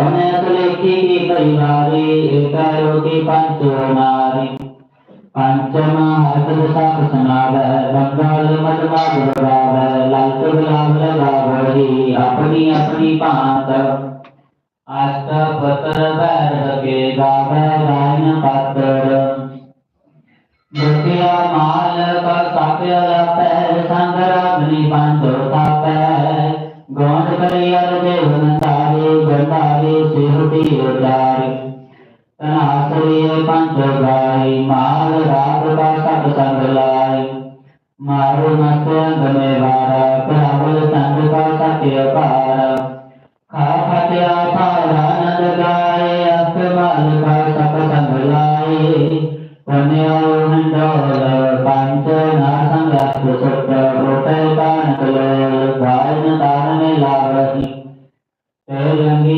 की परिवारी एकायो की पंचो नारी पंचम हरद साप सनाव बंगाल मधवा गुलाब लाल गुलाब लगावरी अपनी अपनी पात अष्ट पत्र बैर के गावे गायन पात्र मुखिया माल का साप्य पैर संग्रामनी पंचो गंडारे सिहुटी उजारे तनासरी पंचो गाई माल राग का सब संग लाई मारो मस्त अंग में वारा प्रावल संग का सत्य पार खा पारा खाखत्या पारानंद गाए अस्तमाल का सप संग लाए पुण्यो मंडोल पंच नासंग सुत होते कान कलोल गायन दान में लावही तेरंगी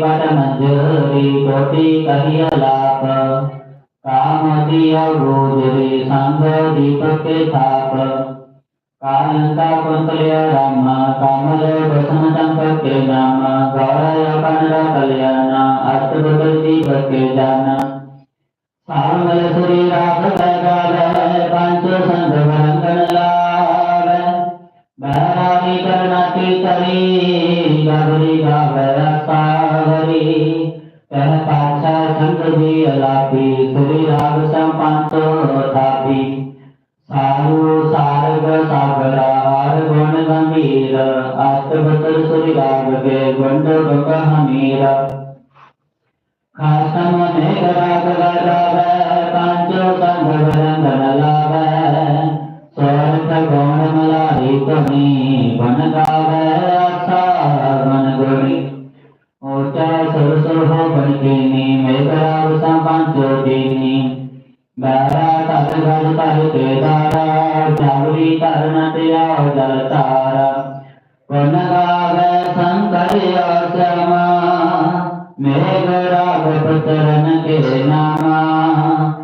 बट मंजूरी कोटि लाप काम दिया गोजरी संग दीपक के थाप कालंता कुंतलय राम कामल बसन चंपक के नाम गौरय कनरा कल्याण अष्टभुज दीपक के जाना जी अलापी श्री राग संपांतो थापी सारू, सारग सागरा हर गुण गंभीर अष्टभतर सुरी राग के गुंड बक हमीर। खासम मेघ राग गराव पांचो संघ वरंगन लाव। ऊँचा सुर सुर हो बनकीनी मेघ राग संपांचो दीनी बैरा तत गज तर केदारा जागरी तरन तिया जल तारा पुन गावे शंकर श्यामा मेघ राग पुत्रन के नाम